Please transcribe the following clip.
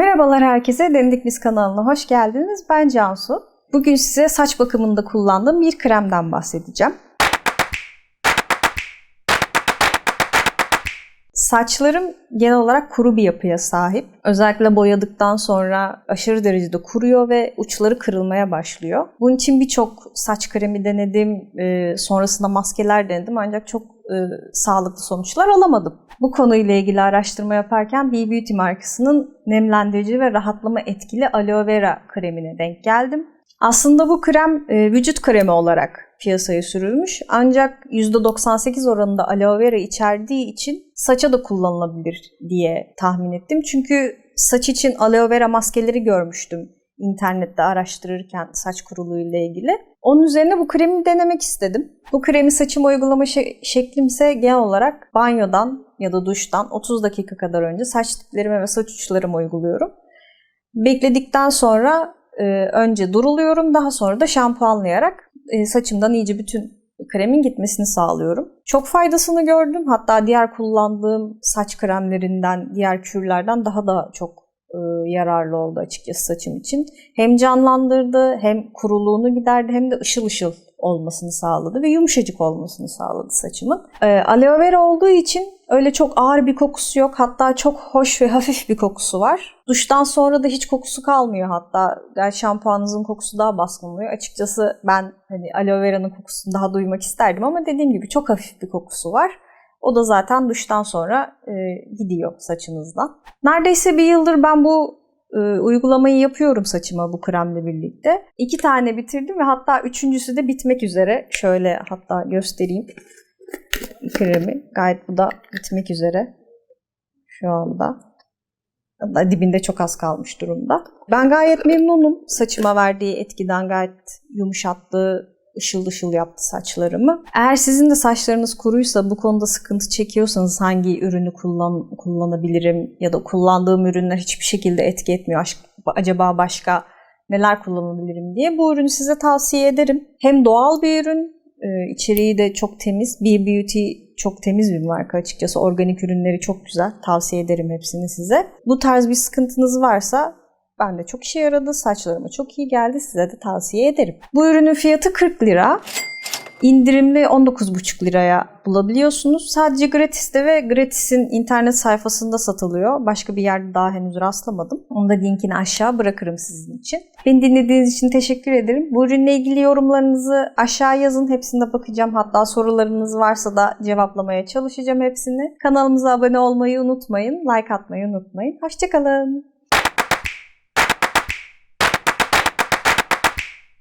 Merhabalar herkese, Denedik Biz kanalına hoş geldiniz. Ben Cansu. Bugün size saç bakımında kullandığım bir kremden bahsedeceğim. Saçlarım genel olarak kuru bir yapıya sahip. Özellikle boyadıktan sonra aşırı derecede kuruyor ve uçları kırılmaya başlıyor. Bunun için birçok saç kremi denedim, e, sonrasında maskeler denedim ancak çok e, sağlıklı sonuçlar alamadım. Bu konuyla ilgili araştırma yaparken B Beauty markasının nemlendirici ve rahatlama etkili aloe vera kremine denk geldim. Aslında bu krem e, vücut kremi olarak piyasaya sürülmüş. Ancak %98 oranında aloe vera içerdiği için saça da kullanılabilir diye tahmin ettim. Çünkü saç için aloe vera maskeleri görmüştüm internette araştırırken saç kuruluğu ile ilgili. Onun üzerine bu kremi denemek istedim. Bu kremi saçıma uygulama şeklim ise genel olarak banyodan ya da duştan 30 dakika kadar önce saç diplerime ve saç uçlarıma uyguluyorum. Bekledikten sonra e, önce duruluyorum daha sonra da şampuanlayarak e, saçımdan iyice bütün kremin gitmesini sağlıyorum. Çok faydasını gördüm. Hatta diğer kullandığım saç kremlerinden, diğer kürlerden daha da çok yararlı oldu açıkçası saçım için. Hem canlandırdı, hem kuruluğunu giderdi, hem de ışıl ışıl olmasını sağladı ve yumuşacık olmasını sağladı saçımın. E, aloe vera olduğu için öyle çok ağır bir kokusu yok. Hatta çok hoş ve hafif bir kokusu var. Duştan sonra da hiç kokusu kalmıyor hatta. Yani şampuanınızın kokusu daha baskın oluyor. Açıkçası ben hani aloe vera'nın kokusunu daha duymak isterdim ama dediğim gibi çok hafif bir kokusu var. O da zaten duştan sonra e, gidiyor saçınızdan. Neredeyse bir yıldır ben bu e, uygulamayı yapıyorum saçıma bu kremle birlikte. İki tane bitirdim ve hatta üçüncüsü de bitmek üzere. Şöyle hatta göstereyim kremi. Gayet bu da bitmek üzere şu anda. Hatta dibinde çok az kalmış durumda. Ben gayet memnunum saçıma verdiği etkiden gayet yumuşattığı ışıl ışıl yaptı saçlarımı. Eğer sizin de saçlarınız kuruysa bu konuda sıkıntı çekiyorsanız hangi ürünü kullan, kullanabilirim ya da kullandığım ürünler hiçbir şekilde etki etmiyor. Acaba başka neler kullanabilirim diye bu ürünü size tavsiye ederim. Hem doğal bir ürün, e, içeriği de çok temiz. Be Beauty çok temiz bir marka açıkçası. Organik ürünleri çok güzel. Tavsiye ederim hepsini size. Bu tarz bir sıkıntınız varsa ben de çok işe yaradı. Saçlarıma çok iyi geldi. Size de tavsiye ederim. Bu ürünün fiyatı 40 lira. İndirimli 19,5 liraya bulabiliyorsunuz. Sadece Gratis'te ve Gratis'in internet sayfasında satılıyor. Başka bir yerde daha henüz rastlamadım. Onu da linkini aşağı bırakırım sizin için. Beni dinlediğiniz için teşekkür ederim. Bu ürünle ilgili yorumlarınızı aşağı yazın. Hepsine bakacağım. Hatta sorularınız varsa da cevaplamaya çalışacağım hepsini. Kanalımıza abone olmayı unutmayın. Like atmayı unutmayın. Hoşçakalın.